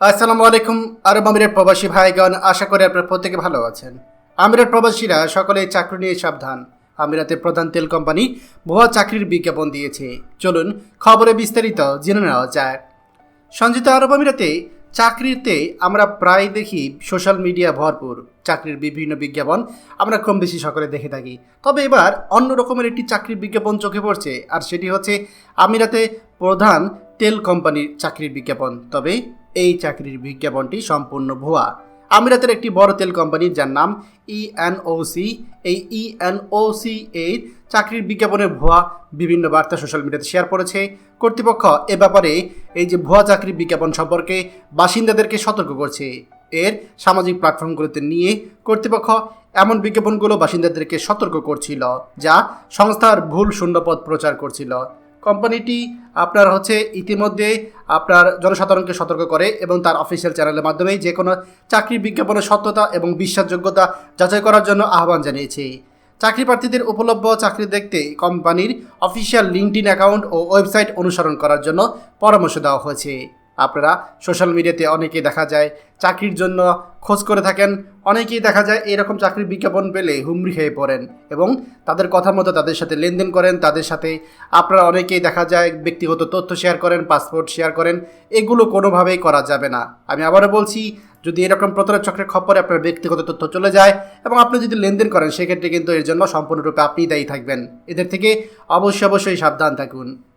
আসসালামু আলাইকুম, আরব আমিরের প্রবাসী ভাইগণ, আশা করি আপনারা প্রত্যেকে ভালো আছেন। আমিরের প্রবাসীরা সকলে চাকরি নিয়ে সাবধান। আমিরাতের প্রধান তেল কোম্পানি ভুয়া চাকরির বিজ্ঞাপন দিয়েছে। চলুন খবরে বিস্তারিত জেনে নেওয়া যায় সংযুক্ত আরব আমিরাতে চাকরিতে আমরা প্রায় দেখি সোশ্যাল মিডিয়া ভরপুর। চাকরির বিভিন্ন বিজ্ঞাপন আমরা কম বেশি সকলে দেখে থাকি। তবে এবার অন্য রকমের একটি চাকরির বিজ্ঞাপন চোখে পড়ছে, আর সেটি হচ্ছে আমিরাতে প্রধান তেল কোম্পানির চাকরির বিজ্ঞাপন। তবে এই চাকরির বিজ্ঞাপনটি সম্পূর্ণ ভুয়া। আমিরাতের একটি বড় তেল কোম্পানি যার নাম E ইএনওসি এই E ইএনওসি এর চাকরির বিজ্ঞাপনের ভুয়া বিভিন্ন বার্তা সোশ্যাল মিডিয়াতে শেয়ার করেছে। কর্তৃপক্ষ এ ব্যাপারে এই যে ভুয়া চাকরির বিজ্ঞাপন সম্পর্কে বাসিন্দাদেরকে সতর্ক করছে। এর সামাজিক প্ল্যাটফর্মগুলোতে নিয়ে কর্তৃপক্ষ এমন বিজ্ঞাপনগুলো বাসিন্দাদেরকে সতর্ক করছিল, যা সংস্থার ভুল শূন্যপদ প্রচার করছিল। কোম্পানিটি আপনার হচ্ছে ইতিমধ্যে আপনার জনসাধারণকে সতর্ক করে এবং তার অফিসিয়াল চ্যানেলের মাধ্যমে যে কোনো চাকরির বিজ্ঞাপনের সত্যতা এবং বিশ্বাসযোগ্যতা যাচাই করার জন্য আহ্বান জানিয়েছে। চাকরি প্রার্থীদের উপলব্ধ চাকরি দেখতে কোম্পানির অফিসিয়াল লিঙ্কডিন অ্যাকাউন্ট ও ওয়েবসাইট অনুসরণ করার জন্য পরামর্শ দেওয়া হয়েছে। আপনারা সোশ্যাল মিডিয়াতে অনেকেই দেখা যায় চাকরির জন্য খোঁজ করে থাকেন। অনেকেই দেখা যায় এরকম চাকরির বিজ্ঞাপন পেলে হুমড়ি খেয়ে পড়েন এবং তাদের কথা মতো তাদের সাথে লেনদেন করেন, তাদের সাথে আপনারা অনেকেই দেখা যায় ব্যক্তিগত তথ্য শেয়ার করেন পাসপোর্ট শেয়ার করেন, এগুলো কোনোভাবেই করা যাবে না। আমি আবারও বলছি, যদি এরকম প্রতারক চক্রের খপ্পরে আপনার ব্যক্তিগত তথ্য চলে যায় এবং আপনি যদি লেনদেন করেন, সেক্ষেত্রে কিন্তু এর জন্য সম্পূর্ণরূপে আপনিই দায়ী থাকবেন। এদের থেকে অবশ্যই অবশ্যই সাবধান থাকুন।